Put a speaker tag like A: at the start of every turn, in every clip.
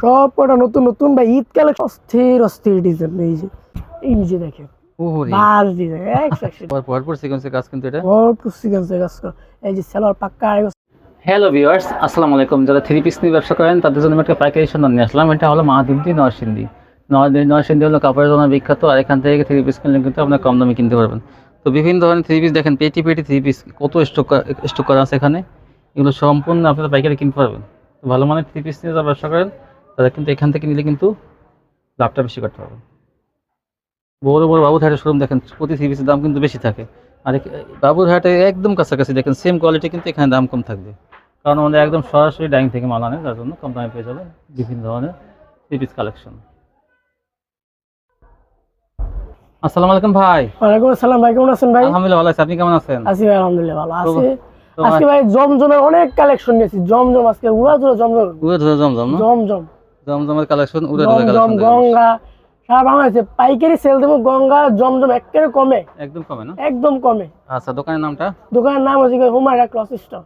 A: সব কটা নতুন নতুন ভাই ঈদ কালে অস্থির অস্থির ডিজাইন এই যে এই যে দেখেন। বাস ডিজাইন একসাথে
B: সিকোয়েন্সের কাজ কিন্তু এটা।
A: ভরপুর সিকোয়েন্সের কাজ এই যে সেলোয়ার পাক্কা
B: হ্যালো ভিউয়ার্স আসসালামু আলাইকুম। যারা থ্রি পিস নিয়ে ব্যবসা করেন তাদের জন্য একটা পাইকারি সন্ধান নিয়ে আসলাম। এটা হলো মাহাদিমদি কাপড়ের জন্য বিখ্যাত আর এখান থেকে থ্রি পিস কিনলে কিন্তু আপনার কম দামে কিনতে পারবেন। তো বিভিন্ন ধরনের থ্রি পিস দেখেন পেটি পেটি থ্রি পিস কত স্টক স্টক করা আছে এখানে? এগুলো সম্পূর্ণ আপনারা পাইকারি কিনতে পারবেন। ভালো মানের থ্রি পিস নিয়ে যারা ব্যবসা করেন তারা কিন্তু এখান থেকে নিলে কিন্তু লাভটা বেশি করতে পারবেন বড় বড় বাবুঘাটের শোরুম দেখেন প্রতি পিসের দাম কিন্তু বেশি থাকে। আর বাবুঘাটে একদম কাছাকাছি দেখেন সেম কোয়ালিটি কিন্তু এখানে দাম কম থাকবে। কারণ আমাদের একদম সরাসরি ডাইং থেকে মাল আনে যার জন্য কম দামে পেয়ে যাবে বিভিন্ন ধরনের পিস কালেকশন আসসালামু আলাইকুম ভাই।
A: ওয়ালাইকুম আসসালাম ভাই কেমন আছেন ভাই?
B: আলহামদুলিল্লাহ ভালো আছি আপনি কেমন আছেন?
A: আছি ভাই আলহামদুলিল্লাহ ভালো। আছি আজকে ভাই জমজমের অনেক কালেকশন নিয়েছি জমজম আজকে উড়া জমজম।
B: উড়ে জমজম
A: জমজম।
B: জমজমের কালেকশন
A: জমজম গঙ্গা পাইকারি সেল দেবো গঙ্গা জমজম একেবারে কমে।
B: একদম কমে না?
A: একদম কমে।
B: আচ্ছা দোকানের নামটা?
A: দোকানের নাম হচ্ছে হুমায়রা ক্লথ স্টোর।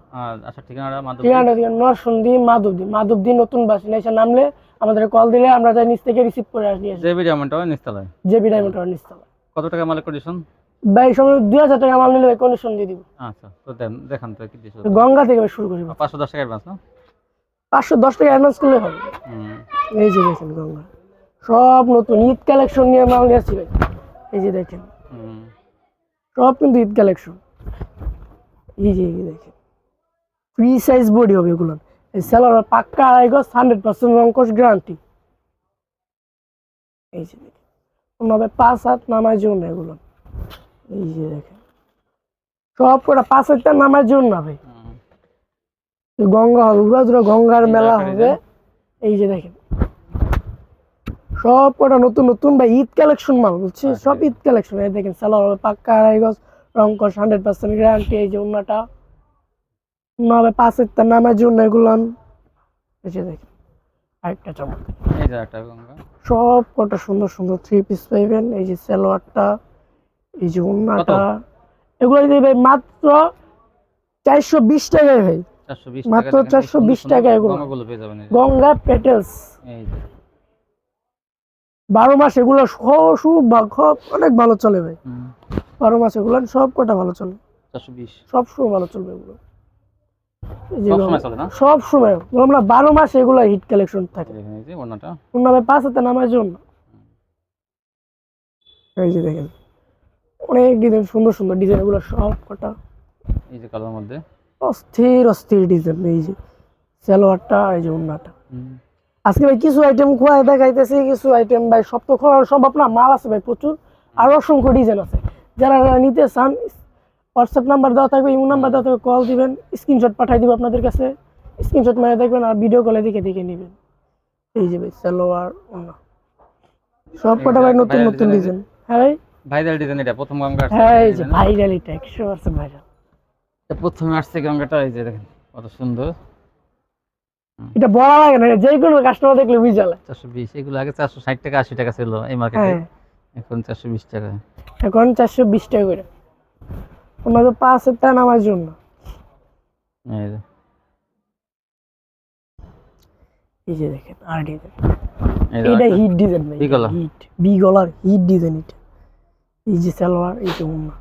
B: আচ্ছা ঠিকানাটা মাধ্যম
A: ঠিকানা হচ্ছে নরসন্দী মাধবদী। মাধবদী নতুন এসে নামলে আমাদের কল দিলে আমরা যাই নিচ থেকে রিসিভ করে আসি
B: জেবি ডায়মন্ড টাওয়ার নিচতলায়?
A: জেবি ডায়মন্ড
B: কত টাকা মালের কন্ডিশন
A: ভাই সময় দুই হাজার টাকা মাল নিলে কন্ডিশন দিয়ে দিব।
B: আচ্ছা তো দেন দেখান তো কি
A: গঙ্গা থেকে শুরু করি।
B: পাঁচশো দশ টাকা অ্যাডভান্স না?
A: পাঁচশো দশ টাকা অ্যাডভান্স করলে হবে। এই যে দেখেন গঙ্গা। সব নতুন ঈদ কালেকশন নিয়ে মাল নিয়ে আসছি এই যে দেখেন। সব কিন্তু ঈদ কালেকশন এই যে এই দেখেন। ফ্রি সাইজ বডি হবে এগুলো। এই সেলার পাক্কা আড়াই গজ হান্ড্রেড পার্সেন্ট রঙ্কশ গ্যারান্টি এই যে দেখেন। কোনোভাবে পাঁচ হাত নামার জন্য এগুলো। এই যে দেখেন। সব কটা পাঁচ হাতটা নামার জন্য। এই গঙ্গা হবে দুরা গঙ্গার মেলা হবে। এই যে দেখেন সব কটা নতুন নতুন ভাই ঈদ কালেকশন মাল বুঝছি
B: আচ্ছা।
A: সব ঈদ কালেকশন এই দেখেন সালোয়ার হবে পাক্কা আড়াই গজ রংকশ হান্ড্রেড পার্সেন্ট গ্যারান্টি এই যে উন্নাটা। উন্না হবে পাঁচ একটা নামের জন্য এগুলো। এই যে দেখেন আরেকটা চমক সব কটা সুন্দর সুন্দর থ্রি পিস পাইবেন। এই যে সালোয়ারটা এই যে উন্নাটা। এগুলো দিবে ভাই মাত্র চারশো বিশ টাকায় ভাই
B: চারশো বিশ
A: টাকা এগুলো। গঙ্গা পেটেলস বারো মাস এগুলো অনেক ভালো চলে ভাই। বারো মাস এগুলো সব কটা ভালো চলে। সব সময় ভালো চলবে এগুলো।
B: সব সময় না?
A: বারো মাস এগুলো হিট কালেকশন থাকে। অন্যভাবে পাঁচ হাতে নামার জন্য এই যে দেখেন। অনেক ডিজাইন সুন্দর সুন্দর ডিজাইন এগুলো সব কটা।
B: এই যে কালোর মধ্যে।
A: অস্থির অস্থির ডিজাইন এই যে সালোয়ারটা এই যে উন্নাটা আজকে ভাই কিছু আইটেম খোয়াই দেখাইতেছি কিছু আইটেম ভাই সব তো খোলা সম্ভব না মাল আছে ভাই প্রচুর আরও অসংখ্য ডিজাইন আছে। যারা নিতে চান হোয়াটসঅ্যাপ নাম্বার দেওয়া থাকবে ইমো নাম্বার দেওয়া থাকবে কল দিবেন স্ক্রিনশট পাঠাই দিব আপনাদের কাছে স্ক্রিনশট মেরে দেখবেন আর ভিডিও কলে দেখে দেখে নেবেন। এই যে ভাই সালোয়ার ওনা সব কটা ভাই নতুন নতুন ডিজাইন হ্যাঁ ভাই?
B: ভাইরাল ডিজাইন এটা প্রথম গঙ্গা
A: হ্যাঁ এই যে ভাইরাল এটা একশো পার্সেন্ট ভাইরাল
B: প্রথমে আসছে গঙ্গাটা এই যে দেখেন কত সুন্দর।
A: এটা বড় লাগে না যে কোনো কাস্টমার দেখলে বুঝালে
B: চারশো বিশ এগুলো আগে চারশো ষাট টাকা আশি টাকা ছিল এই মার্কেটে
A: হ্যাঁ।
B: এখন চারশো বিশ টাকা।
A: এখন চারশো বিশ টাকা করে। ওনাদের পাঁচ হাজার নামার জন্য।
B: এই যে।
A: দেখেন আর ডিজাইন এটা হিট ডিজাইন ভাই? হিট বি গলার হিট ডিজাইন এটা। এই যে সালোয়ার এই যে উন্না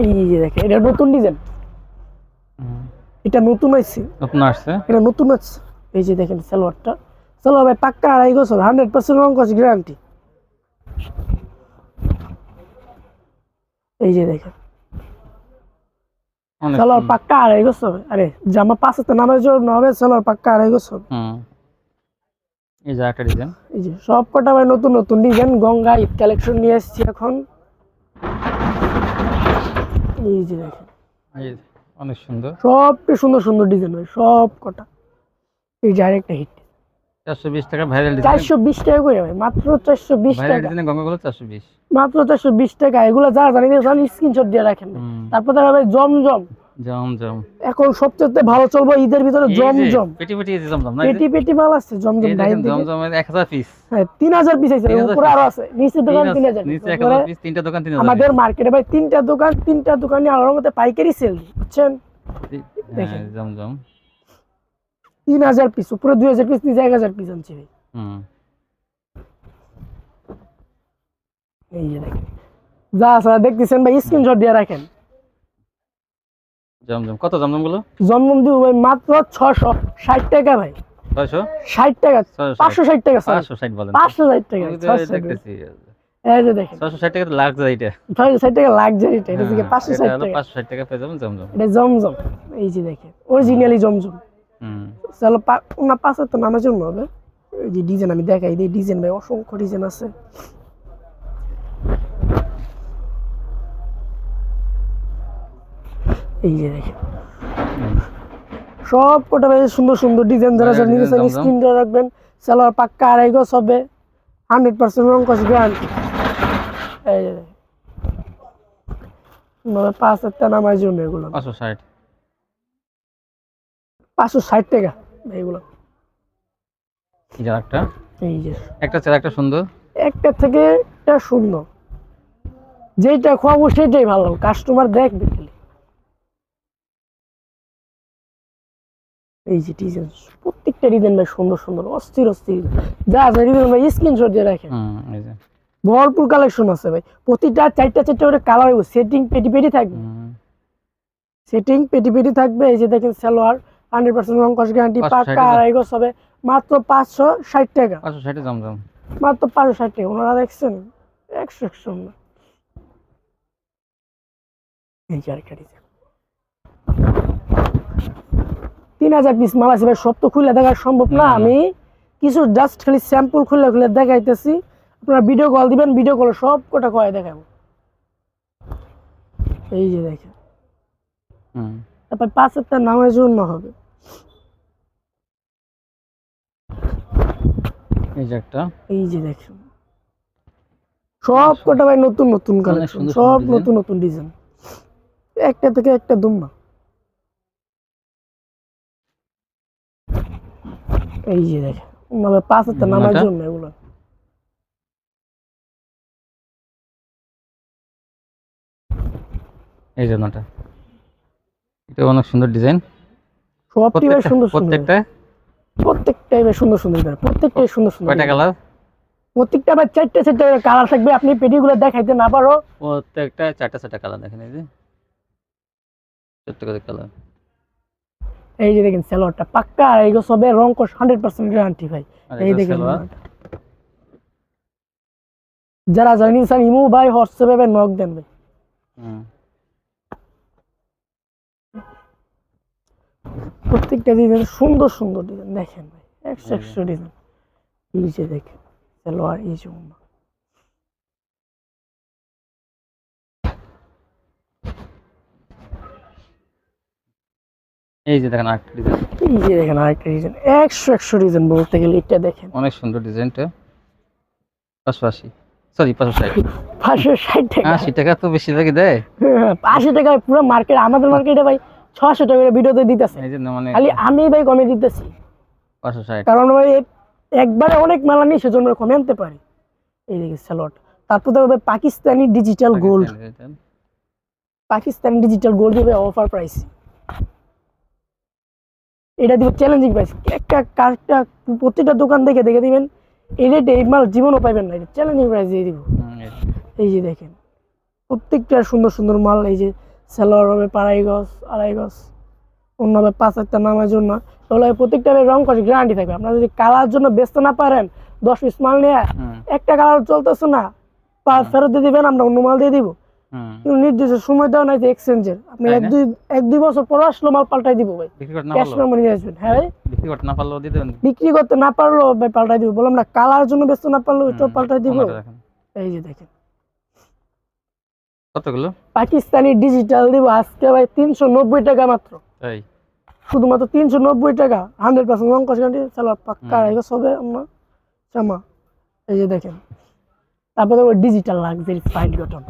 A: এই যে দেখেন এটা নতুন ডিজাইন। এটা নতুন হয়েছে।
B: নতুন আসছে?
A: এটা নতুন হচ্ছে এই যে দেখেন সালোয়ারটা। সালোয়ার ভাই পাক্কা আড়াই বছর হান্ড্রেড পার্সেন্ট রং করছে গ্যারান্টি এই যে দেখেন। সালোয়ার পাক্কা আড়াই বছর। আরে জামা পাঁচ হাতে নামার জন্য হবে সালোয়ার পাক্কা আড়াই বছর।
B: এই যে একটা ডিজাইন।
A: এই যে সব কটা ভাই নতুন নতুন ডিজাইন গঙ্গা ঈদ কালেকশন নিয়ে এসেছি এখন। এই যে দেখেন
B: অনেক সুন্দর।
A: সবটা সুন্দর সুন্দর ডিজাইন হয় সব কটা এই যে আরেকটা হিট
B: চারশো বিশ টাকা ভাইরাল
A: চারশো বিশ টাকা করে ভাই মাত্র চারশো বিশ টাকা।
B: গঙ্গাগুলো চারশো বিশ।
A: মাত্র চারশো বিশ টাকা এগুলো যা জানি না স্ক্রিনশট দিয়ে রাখেন। তারপর দেখা ভাই জমজম।
B: জম জম।
A: এখন সবচেয়ে ভালো চলবো ঈদের ভিতরে জমজম।
B: পেটি পেটি জমজম। না
A: পেটি পেটি মাল আছে জমজম
B: হাজার পিস
A: হ্যাঁ তিন হাজার পিস আছে উপরে আরও আছে। দোকান
B: নিচে পিস তিনটা দোকান
A: আমাদের মার্কেটে ভাই তিনটা দোকান তিনটা দোকানে আলাদা মতো পাইকারি সেল বুঝছেন? দেখেন।
B: হ্যাঁ জমজম।
A: তিন হাজার পিস উপরে দুই হাজার পিস নিচে এক হাজার পিস আনছি ভাই।
B: হুম।
A: এই যে দেখেন। যা আছে দেখতেছেন ভাই স্ক্রিনশট দিয়ে রাখেন।
B: জমজম। কত জমজমগুলো
A: জন্মদিন দিব ভাই মাত্র ছশো ষাট টাকা ভাই। টাকা
B: ছয়শো
A: পাঁচশো ষাট টাকা স্যার
B: পাঁচশো ষাট বলেন।
A: পাঁচশো ষাট টাকা।
B: দেখতেছি।
A: এই যে দেখেন।
B: ছয়শো ষাট টাকা লাগছে এটা
A: ছয়শো ষাট টাকা লাক্সারি এটা
B: হ্যাঁ,
A: পাঁচশো
B: এটা
A: ষাট
B: হলো
A: টাকা।
B: পাঁচশো ষাট টাকা পেয়ে যাবেন জমজম।
A: এটা জমজম এই যে দেখেন অরিজিনালি জমজম।
B: হুম।
A: চলো তো জন্য হবে। এই যে ডিজাইন আমি দেখাই দিই ডিজাইন ভাই অসংখ্য ডিজাইন আছে। এই যে দেখেন। সব কটা ভাই সুন্দর সুন্দর ডিজাইন যারা যারা
B: হ্যাঁ,
A: নিতেছেন স্ক্রিন ধরে রাখবেন সালোয়ার পাক্কা আড়াই গজ হবে হান্ড্রেড পার্সেন্ট রঙ্কস গ্যারান্টি এই যে দেখেন। পাঁচ একটা নামার জন্য এগুলো।
B: পাঁচশো ষাট।
A: পাঁচশো ষাট টাকা এগুলো।
B: এই যে একটা
A: এই যে।
B: একটা চেরা একটা সুন্দর।
A: একটা থেকে একটা শূন্য। যেটা খাওয়াবো সেটাই ভালো। কাস্টমার দেখবে। এই যে ডিজাইন প্রত্যেকটা ডিজাইন ভাই সুন্দর সুন্দর অস্থির অস্থির। যা যা ডিজাইন ভাই স্ক্রিনশট দিয়ে রাখেন।
B: হুম এই যে।
A: ভরপুর কালেকশন আছে ভাই। প্রতিটা চারটা চারটা করে কালার হইব। সেটিং পেটি পেটি থাকবে। সেটিং পেটি পেটি থাকবে। এই যে দেখেন সালোয়ার হান্ড্রেড পার্সেন্ট রং কস গ্যারান্টি
B: 560
A: পাক্কা। আড়াই গজ হবে। মাত্র পাঁচশো ষাট টাকা। মাত্র পাঁচশো ষাট টাকা। ওনারা দেখছেন? একশো একশো। এই যে আরেকটা ডিজাইন তিন হাজার পিস মাল আছে ভাই সব তো খুলে দেখা সম্ভব না।
B: না, না।
A: আমি কিছু জাস্ট খালি স্যাম্পল খুলে খুলে দেখাইতেছি। আপনারা ভিডিও কল দিবেন ভিডিও কলে সব কটা কয়ে দেখাবো। এই যে দেখেন। তারপর একটা নামের জন্য হবে।
B: এই যে একটা।
A: এই যে দেখেন। সব কটা ভাই নতুন নতুন কালেকশন সব নতুন নতুন ডিজাইন একটা থেকে একটা দুম্বা। এই যে দেখেন ওনাবে পাঁচ হাতে নামার জন্য এগুলো।
B: এই জন্যটা এটা অনেক সুন্দর ডিজাইন।
A: সবটি ভাই সুন্দর
B: প্রত্যেকটা?
A: প্রত্যেকটাই ভাই সুন্দর সুন্দর প্রত্যেকটাই সুন্দর সুন্দর
B: কয়টা কালার?
A: প্রত্যেকটা ভাই চারটে চারটে কালার থাকবে আপনি পেটিগুলো দেখাইতে না পারো।
B: প্রত্যেকটা চারটা চারটা কালার দেখেন এই যে। করে কালার।
A: এই যে দেখেন স্যালোয়ারটা পাক্কা আর এইগুলো সবে রং কোশ হান্ড্রেড পার্সেন্ট গ্যারান্টি ভাই। এই দেখেন। যারা জানি স্যার ইমো ভাই হোয়াটসঅ্যাপে ভাই নক দেন ভাই।
B: হুম।
A: প্রত্যেকটা ডিজাইন সুন্দর সুন্দর ডিজাইন দেখেন ভাই একশো একশো ডিজাইন এই যে দেখেন সালোয়ার এই যে
B: এই যে দেখেন আরেকটা ডিজাইন
A: এই যে দেখেন আরেকটা ডিজাইন একশো একশো ডিজাইন বলতে গেলে এটা দেখেন।
B: অনেক সুন্দর ডিজাইনটা পাঁচশো আশি। সরি পাঁচশো ষাট।
A: পাঁচশো ষাট টাকা।
B: আশি টাকা তো বেশিরভাগই দেয়।
A: আশি টাকা পুরো মার্কেট আমাদের মার্কেটে ভাই ছশো টাকা করে ভিডিওতে দিতেছে।
B: এই জন্য মানে
A: খালি আমি ভাই কমে দিতেছি।
B: পাঁচশো ষাট।
A: কারণ ভাই একবারে অনেক মেলা নিয়ে সেজন্য কমে আনতে পারি। এই দেখে স্যালোয়ার তারপর তো ভাই Pakistani digital gold Pakistani digital gold দিবে অফার প্রাইস এটা দিব চ্যালেঞ্জিং প্রাইস একটা কাজটা প্রত্যেকটা দোকান দেখে দেখে দিবেন এই রেটে এই মাল জীবনও পাইবেন না। এটা চ্যালেঞ্জিং প্রাইস দিয়ে দিব। এই যে। দেখেন প্রত্যেকটা সুন্দর সুন্দর মাল এই যে সালোয়ার হবে আড়াই গজ আড়াই গজ অন্য হবে পাঁচ একটা নামের জন্য। তাহলে প্রত্যেকটা রং কষ গ্যারান্টি থাকবে। আপনারা যদি কালার জন্য বেচতে না পারেন দশ পিস মাল নিয়ে একটা কালার চলতেছে না পা- ফেরত দিয়ে দিবেন আমরা অন্য মাল দিয়ে দিব। কিন্তু নির্দিষ্ট সময় দেওয়া নাই যে এক্সচেঞ্জের আপনি এক দুই এক দুই বছর পর আসলো মাল পাল্টাই দিব ভাই।
B: বিক্রি করতে না
A: ক্যাশ
B: পারল
A: মেমো নিয়ে আসবেন। হ্যাঁ ভাই?
B: বিক্রি করতে না দেবেন
A: বিক্রি করতে না পারল ভাই পাল্টাই দিব। বললাম না কালার জন্য বেচতে না পারল ওইটাও পাল্টাই দিব। এই যে দেখেন।
B: কতগুলো?
A: পাকিস্তানি ডিজিটাল দিব আজকে ভাই তিনশো নব্বই টাকা মাত্র।
B: তাই
A: শুধুমাত্র তিনশো নব্বই টাকা। হান্ড্রেড পার্সেন্ট রং কষ গ্যারান্টি পাক্কা। সবে আমরা জামা। এই যে দেখেন। তারপরে ডিজিটাল লাক্সারি ফাইল কটন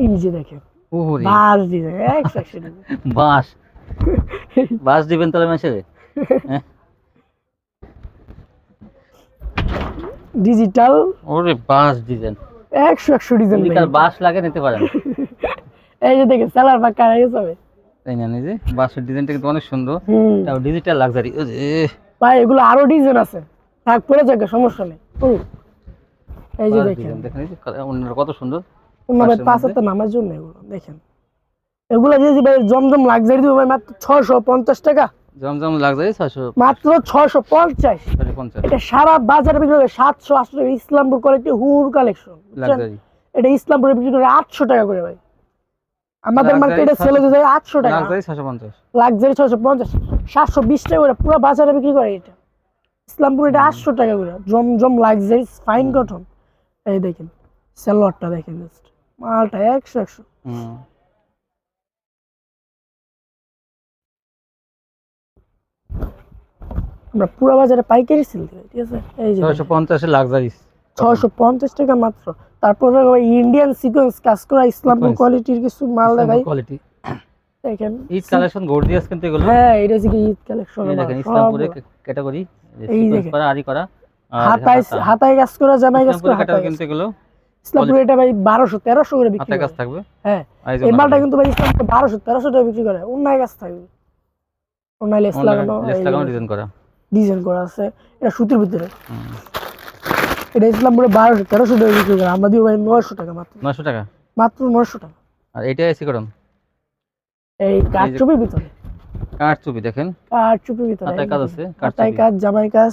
A: এই যে দেখেন বাস একশো
B: বাস বাস দিবেন তাহলে মেসে
A: ডিজিটাল
B: ওরে বাস ডিজাইন।
A: একশো একশো ডিজাইন
B: বাস লাগে নিতে পারেন।
A: এই যে দেখেন সালার পাক্কা হয়ে গেছে
B: তাই না নিজে বাসের ডিজাইনটা কিন্তু অনেক সুন্দর। তাও ডিজিটাল লাক্সারি
A: ভাই এগুলো আরও ডিজাইন আছে। থাক পরে যাকে সমস্যা নেই। এই যে দেখেন।
B: দেখেন কত সুন্দর।
A: পাঁচ। হাতে নামার জন্য এগুলো দেখেন। এগুলো ভাই জমজম লাক্সারি দিব ভাই মাত্র ছশো পঞ্চাশ টাকা।
B: জমজম লাক্সারি ছশো
A: মাত্র ছশো পঞ্চাশ। এটা সারা বাজারে বিক্রি করে সাতশো আটশো টাকা। ইসলামপুর কোয়ালিটি হুর কালেকশন এটা ইসলামপুরে বিক্রি করে আটশো টাকা করে ভাই। আমাদের মার্কেটে সেল হতে যায় আটশো টাকা।
B: লাক্সারি ছশো পঞ্চাশ।
A: লাক্সারি ছশো পঞ্চাশ সাতশো বিশ টাকা করে পুরো বাজারে বিক্রি করে এটা। ইসলামপুর এটা আটশো টাকা করে। জমজম লাক্সারি ফাইন কটন এই দেখেন সেলোয়ারটা দেখেন জাস্ট মালটা একশো একশো। আমরা পুরো বাজারে পাইকারি সেল দিই ঠিক আছে? এই যে
B: ছশো পঞ্চাশে লাক্সারি
A: ছশো পঞ্চাশ টাকা মাত্র। তারপর ইন্ডিয়ান সিকোয়েন্স কাজ করা ইসলামপুর
B: Sequence.
A: কোয়ালিটির কিছু মাল দেখাই।
B: কোয়ালিটি
A: দেখেন।
B: ঈদ কালেকশন গর্জিয়াস কিন্তু এগুলো।
A: হ্যাঁ এটা হচ্ছে কি ঈদ কালেকশন
B: দেখেন ইসলামপুরে ক্যাটাগরি
A: এই দেখেন।
B: করা আরি করা
A: হাতায় হাতায় কাজ করা জামাই কাজ করা
B: কিন্তু এগুলো।
A: ইসলামপুর এটা ভাই বারোশো তেরোশো করে বিক্রি
B: কাজ থাকবে?
A: হ্যাঁ।
B: এই
A: মালটা কিন্তু ভাই ইসলামপুর বারোশো তেরোশো টাকা বিক্রি করে। অন্যায় কাজ থাকবে। অন্যায় লেস লাগানো
B: ডিজাইন করা।
A: ডিজাইন করা আছে। এটা সুতির ভিতরে। এটা ইসলামপুরে বারোশো তেরোশো টাকা বিক্রি করে। আমরা দিব ভাই নয়শো টাকা মাত্র।
B: নশো টাকা?
A: মাত্র নয়শো টাকা।
B: আর এটা এসি করুন
A: এই কাঠচুপির ভিতরে।
B: কাঠ চুপি দেখেন।
A: কাঠচুপির ভিতরে।
B: কাজ আছে
A: কাজ জামাই কাজ।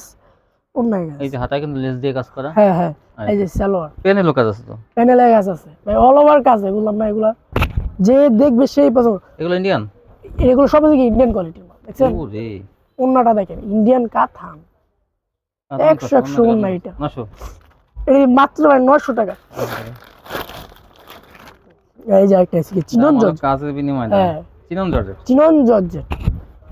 A: অন্যায় কাজ
B: এই যে হাতায় কিন্তু লেস দিয়ে কাজ করা?
A: হ্যাঁ হ্যাঁ এই যে সালোয়ার।
B: পেনেলো কাজ আছে তো?
A: প্যানেলে কাজ আছে। ভাই অল ওভার কাজ এগুলো আমরা এগুলা যে দেখবে সেই পছন্দ।
B: এগুলো ইন্ডিয়ান
A: এগুলো সব থেকে ইন্ডিয়ান কোয়ালিটির মাল দেখছেন?
B: ও
A: অন্যটা দেখেন ইন্ডিয়ান কাথান একশো একশো এটা। এই মাত্র ভাই নয়শো টাকা। এই যে একটা চিনন জর্জ
B: কাজের বিনিময়
A: হ্যাঁ।
B: Chinon georgette.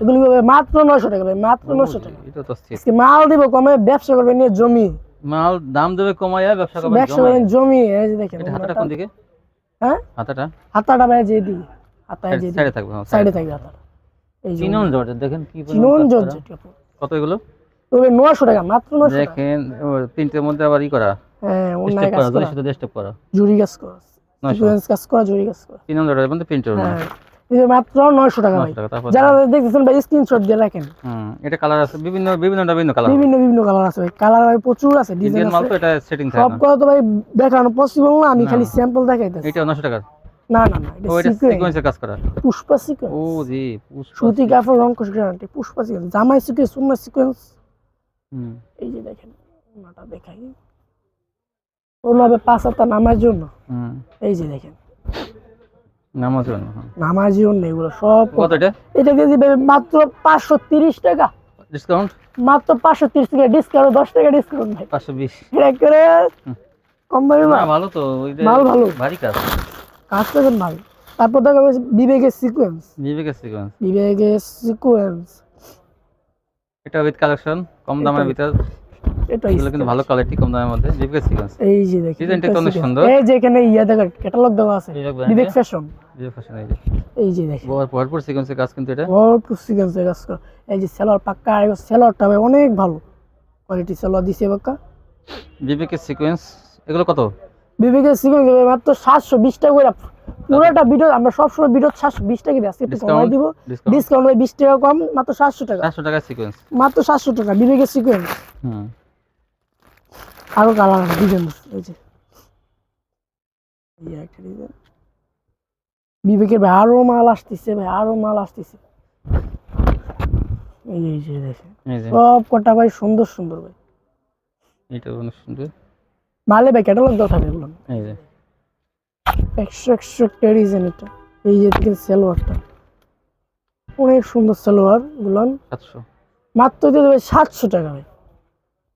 A: এগুলি মাত্র নয়শো টাকা ভাই মাত্র নয়শো টাকা।
B: এটা তো
A: মাল দিব কমে ব্যবসা করবে নিয়ে জমি।
B: মাল দাম দেবে কমাইয়া ব্যবসা করবে
A: ব্যবসা। করবেন জমি এই যে দেখেন
B: হাতাটা কোন দিকে?
A: হ্যাঁ?
B: হাতাটা?
A: হাতাটা ভাই যে দিই হাতায় যে
B: সাইডে থাকবে হ্যাঁ,
A: সাইডে থাকবে হাতাটা। এই
B: চিনন জর্জেট দেখেন কি
A: চিনন জর্জেট
B: কত এগুলো?
A: তবে নয়শো টাকা মাত্র নয়শো টাকা।
B: দেখেন তিনটের মধ্যে আবার ই করা।
A: হ্যাঁ অন্যায় কাজ
B: করা
A: জুরি কাজ করা।
B: নয়শো।
A: কাজ করা জুরি কাজ করা।
B: তিন জর্জের মধ্যে প্রিন্টের
A: হ্যাঁ। মাত্র নয়শো টাকা ভাই। যারা দেখতেছেন ভাই স্ক্রিনশট দিয়ে রাখেন।
B: এটা কালার আছে বিভিন্ন বিভিন্ন বিভিন্ন কালার
A: বিভিন্ন বিভিন্ন কালার আছে ভাই। কালার ভাই প্রচুর আছে ডিজাইন
B: মাল তো এটা সেটিং থাকে
A: সব কথা তো ভাই দেখানো পসিবল না আমি খালি স্যাম্পল দেখাইতেছি।
B: এটা নশো টাকা
A: না না না এটা
B: ও এটা
A: সিকোয়েন্স
B: সিকোয়েন্সের কাজ করা।
A: পুষ্পা সিকোয়েন্স
B: ও জি পুষ্পা
A: সুতি কাপড় রংকশ গ্যারান্টি পুষ্পা সিকোয়েন্স জামাই সিকোয়েন্স সুন্না সিকোয়েন্স
B: হুম।
A: এই যে দেখেন ওনাটা দেখাই। ওনাবে পাঁচ হাতা নামার জন্য।
B: হুম।
A: এই যে দেখেন
B: নামাজ জন্য হ্যাঁ।
A: নামার এগুলো সব
B: কত এটা?
A: এটা দিয়ে মাত্র পাঁচশো তিরিশ টাকা।
B: ডিসকাউন্ট
A: মাত্র পাঁচশো তিরিশ টাকা ডিসকাউন্ট দশ টাকা ডিসকাউন্ট ভাই।
B: পাঁচশো বিশ।
A: এটা করে কম দামি
B: না ভালো তো ওই যে
A: ভালো।
B: ভারী কাজ।
A: কাজ করবেন ভাই তারপর দেখা যাবে বিবেকের সিকোয়েন্স
B: বিবেকের সিকোয়েন্স
A: বিবেকের সিকোয়েন্স
B: এটা উইথ কালেকশন কম দামের ভিতর।
A: এটা
B: এগুলো কিন্তু ভালো কোয়ালিটি কম দামের মধ্যে বিবেকের সিকোয়েন্স
A: এই যে দেখেন
B: ডিজাইনটা
A: এটা
B: অনেক সুন্দর।
A: এই যে এখানে ইয়া দেখেন ক্যাটালগ দেওয়া আছে।
B: বিবেক
A: বিবেক ফ্যাশন
B: বিবেক ফ্যাশন এই যে।
A: এই যে দেখেন।
B: ভরপুর সিকোয়েন্সের কাজ কিন্তু এটা।
A: ভরপুর সিকোয়েন্স কাজ করা। এই যে সেলর পাক্কা আর সেলরটা অনেক ভালো। কোয়ালিটি সেলর দিছে পাক্কা।
B: বিবেকের সিকোয়েন্স এগুলো কত?
A: বিবেকের সিকোয়েন্স মাত্র সাতশো টাকা করে। পুরোটা ভিডিও আমরা সবসময় ভিডিও সাতশো বিশ টাকা দিই আজকে একটু কমাই দিব।
B: ডিসকাউন্ট
A: বিশ টাকা কম মাত্র সাতশো টাকা।
B: চারশো টাকার সিকোয়েন্স
A: মাত্র সাতশো টাকা বিবেকের সিকোয়েন্স
B: হুম।
A: আরও কালার ডিজাইন এই যে। একটা ডিজাইন। বিবেকের ভাই আরও মাল আসতেছে ভাই আরও মাল আসতেছে। এই যে- দেখেন। সব কটা ভাই সুন্দর সুন্দর ভাই।
B: এটা অনেক সুন্দর।
A: মালে ভাই ক্যাটালগ দেওয়া থাকবে এগুলো
B: এই যে।
A: একশো একশো একটা ডিজাইন এটা। এই যে দেখেন সালোয়ারটা। অনেক সুন্দর সালোয়ার গুলান।
B: সাতশো।
A: মাত্র দিয়ে দেবে সাতশো টাকা ভাই।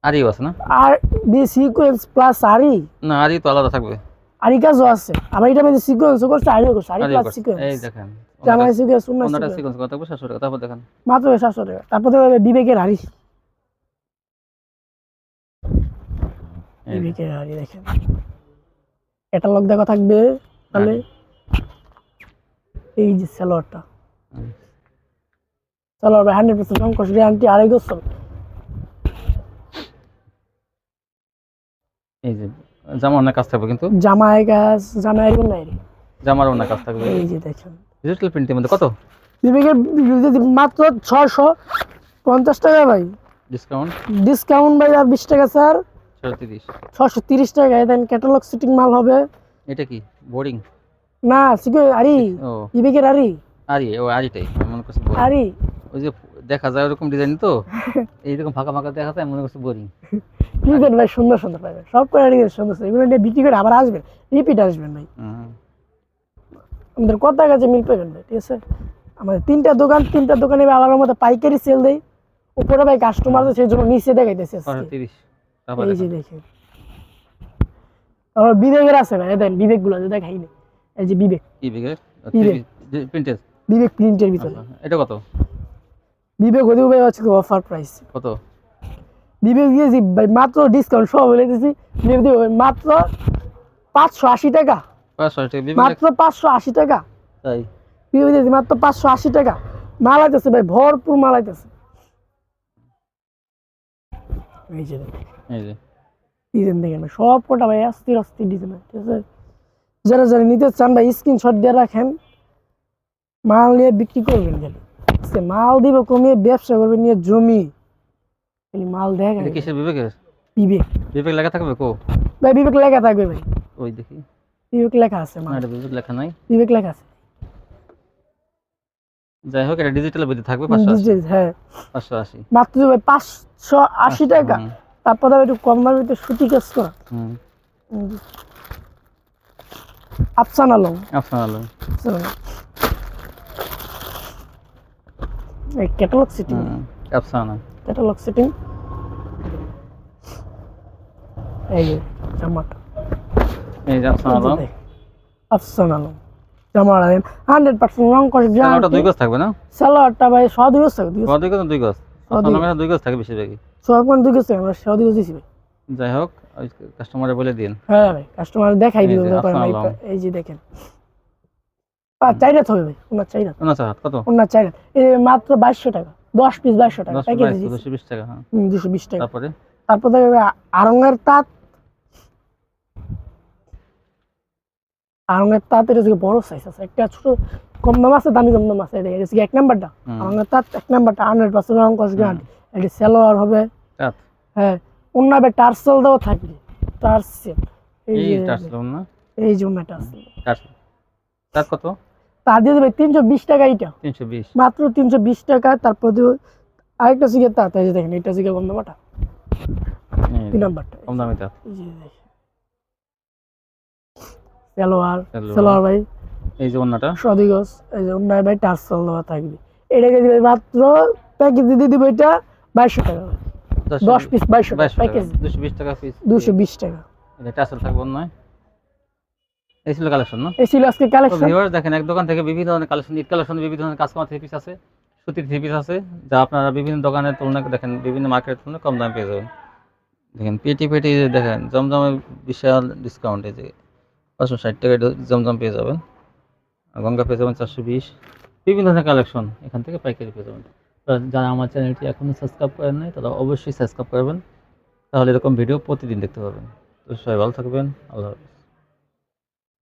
B: আরিও আছে না?
A: আর বি সিকোয়েন্স প্লাস আরি
B: না আরি তো আলাদা থাকবে।
A: আরি কাজও আছে। আবার এটা মধ্যে সিকোয়েন্সও করছে আরিও করছে। আরি প্লাস সিকোয়েন্স
B: এই দেখেন
A: জামাই সিকোয়েন্স সুন্না
B: পনেরোটা
A: সিকোয়েন্স
B: সিকোয়েন্স কত থাকবে সাতশো টাকা। তারপর দেখেন।
A: মাত্র সাতশো টাকা। তারপর দেবে বিবেকের হাড়ি বিবেকের হাড়ি দেখেন। ক্যাটালগ দেখা থাকবে তাহলে এই যে সালোয়ারটা। সালোয়ার হান্ড্রেড পার্সেন্ট অঙ্কশ গ্যারান্টি আড়াই বছর।
B: এই যে জামা অনেক কাজ থাকবে কিন্তু?
A: জামাই গাছ জামাই এরকম নাই
B: জামার অনেক কাজ থাকবে।
A: এই যে দেখেন।
B: ডিজিটাল প্রিন্টের মধ্যে কত?
A: মাত্র ছয়শো পঞ্চাশ টাকা ভাই।
B: ডিসকাউন্ট
A: ডিসকাউন্ট ভাই আর বিশ টাকা স্যার।
B: ছশো তিরিশ।
A: টাকা দেন ক্যাটালগ সিটিং মাল হবে।
B: এটা কি? বোরিং
A: না সিকে আরি। বিবেকের আরি।
B: আরি ও আরিটাই মনে করছি
A: আরি।
B: ওই যে দেখা যায় ওরকম ডিজাইন তো এইরকম ফাঁকা ফাঁকা দেখা যায় মনে করছি বোরিং
A: নিবেন ভাই সুন্দর সুন্দর পাবেন সব করে আরি সুন্দর সুন্দর। এগুলো নিয়ে বিক্রি করে আবার আসবেন রিপিট আসবেন ভাই। আমাদের কথা কাছে মিল পাবেন ভাই ঠিক আছে? আমাদের তিনটা দোকান তিনটা দোকানে আলাদার মধ্যে পাইকারি সেল দেয় উপরে ভাই কাস্টমার সেই জন্য নিচে দেখাইতেছে এই যে দেখেন। আবার বিবেকের আছে ভাই দেন বিবেকগুলো দেখাই নেই এই যে বিবেক।
B: কি বিঘের
A: বিবেক।
B: প্রিন্টেড
A: বিবেক প্রিন্টের ভিতরে।
B: এটা কত?
A: বিবেক ওদের ভাই হচ্ছে অফার প্রাইস
B: কত?
A: বিবেক দিয়েছি ভাই মাত্র ডিসকাউন্ট সব বলে দিয়েছি। বিবেক দিব ভাই মাত্র পাঁচশো আশি টাকা। মাত্র পাঁচশো আশি টাকা।
B: তাই?
A: বিবেক দিয়েছি মাত্র পাঁচশো আশি টাকা। মাল আইতেছে ভাই ভরপুর মাল আইতেছে। এই যে
B: এই যে।
A: ডিজাইন দেখেন সব কটা ভাই অস্থির অস্থির ডিজাইন ঠিক আছে? যারা যারা নিতে চান ভাই স্ক্রিনশট দিয়ে রাখেন। মাল নিয়ে বিক্রি করবেন খালি। আজকে মাল দিবে কমিয়ে ব্যবসা করবেন নিয়ে জমি। খালি মাল
B: এটা কিসের বিবেকের?
A: বিবেক।
B: বিবেক লেখা থাকবে কো?
A: ভাই বিবেক লেখা থাকবে ভাই।
B: ওই দেখি।
A: বিবেক লেখা আছে
B: না
A: মাল
B: এটা বিবেক লেখা নাই।
A: বিবেক লেখা আছে।
B: যাই হোক এটা ডিজিটাল বইতে থাকবে পাঁচশো আশি।
A: Digital, হ্যাঁ।
B: পাঁচশো আশি।
A: মাত্র ভাই পাঁচশো আশি টাকা। তারপর আবার একটু কম দামে একটু সুতি কাজ করা।
B: হুম।
A: আফসান আলম
B: আফসান আলম।
A: এই ক্যাটালগ সিটিং
B: হুম আফসানা
A: ক্যাটালগ সিটিং এই যে জামাটা।
B: এই যে আফসান আলম।
A: আফসান আলম। জামাটা হান্ড্রেড পার্সেন্ট রং করে
B: ওটা দুই গজ থাকবে না?
A: স্যালোয়ারটা ভাই ছ দুই থাকে দুই
B: ওটা দুই গজ না দুই গজ?
A: দুই
B: আফসান আলমের দুই গজ থাকে বেশিরভাগই।
A: মানে দুই থাকে আমরা ছ দুই দিছি ভাই
B: যাই হোক কাস্টমারে বলে দিন।
A: হ্যাঁ ভাই কাস্টমার দেখাই দিব। এই যে দেখেন। চাইরা হবে ওনার চাইরা
B: উনাশ হাত কত?
A: ওনার চাইরা মাত্র বাইশশো টাকা দশ পিস বাইশশো টাকা
B: দশ বিশ টাকা হ্যাঁ।
A: দুশো বিশ টাকা।
B: তারপরে?
A: তারপর আরঙ্গের তাঁত। আরঙ্গের তাঁত এটা হচ্ছে বড় সাইজ আছে একটা ছোট কম দাম আছে দামি কম দাম আছে এটা হচ্ছে এক নাম্বারটা। আরঙ্গের তাঁত এক নাম্বারটা হান্ড্রেড পার্সেন্ট রং কস গ্রান্ড এটি সেলোয়ার হবে। হ্যাঁ অন্য হবে টার্সেল দেওয়া থাকবে টার্সেল। এই যে
B: টার্সেল
A: এই যে অন্য টার্সেল
B: টার্সেল। তার কত?
A: তা দিয়ে দেবে তিনশো বিশ টাকা এইটা
B: তিনশো বিশ।
A: মাত্র তিনশো বিশ টাকা তারপর আরেকটা সিগের তাঁত এই দেখেন এটা সিগে কম দামাটা তিন নাম্বারটা।
B: কম দামি
A: যে সালোয়ার
B: সালোয়ার।
A: সালোয়ার ভাই।
B: এই যে অন্যটা
A: সদিগস এই যে অন্য ভাই টার্সেল দেওয়া থাকবে। এটাকে দিবে মাত্র প্যাকেজ দিয়ে দিবে এটা বাইশশো টাকা। দশ পিস বাইশশো প্যাকেজ
B: দুশো বিশ টাকা পিস
A: দুশো বিশ টাকা।
B: এটা টার্সেল থাকবে নয় এই ছিল কালেকশন না?
A: এই ছিল আজকে কালেকশন
B: ভিউয়ার্স দেখেন এক দোকান থেকে বিভিন্ন ধরনের কালেকশন ঈদ কালেকশন বিভিন্ন ধরনের কাস্টমার থ্রি পিস আছে সুতির থ্রি পিস আছে যা আপনারা বিভিন্ন দোকানের তুলনায় দেখেন বিভিন্ন মার্কেটের তুলনায় কম দামে পেয়ে যাবেন। দেখেন পেটি পেটি দেখেন জমজমে বিশাল ডিসকাউন্ট এই যে পাঁচশো ষাট টাকায় জমজম পেয়ে যাবেন। গঙ্গা পেয়ে যাবেন চারশো বিশ। বিভিন্ন ধরনের কালেকশন এখান থেকে পাইকারি পেয়ে যাবেন। যারা আমার চ্যানেলটি এখনও সাবস্ক্রাইব করেন নাই তারা অবশ্যই সাবস্ক্রাইব করবেন। তাহলে এরকম ভিডিও প্রতিদিন দেখতে পাবেন। তো সবাই ভালো থাকবেন আল্লাহ হাফিজ।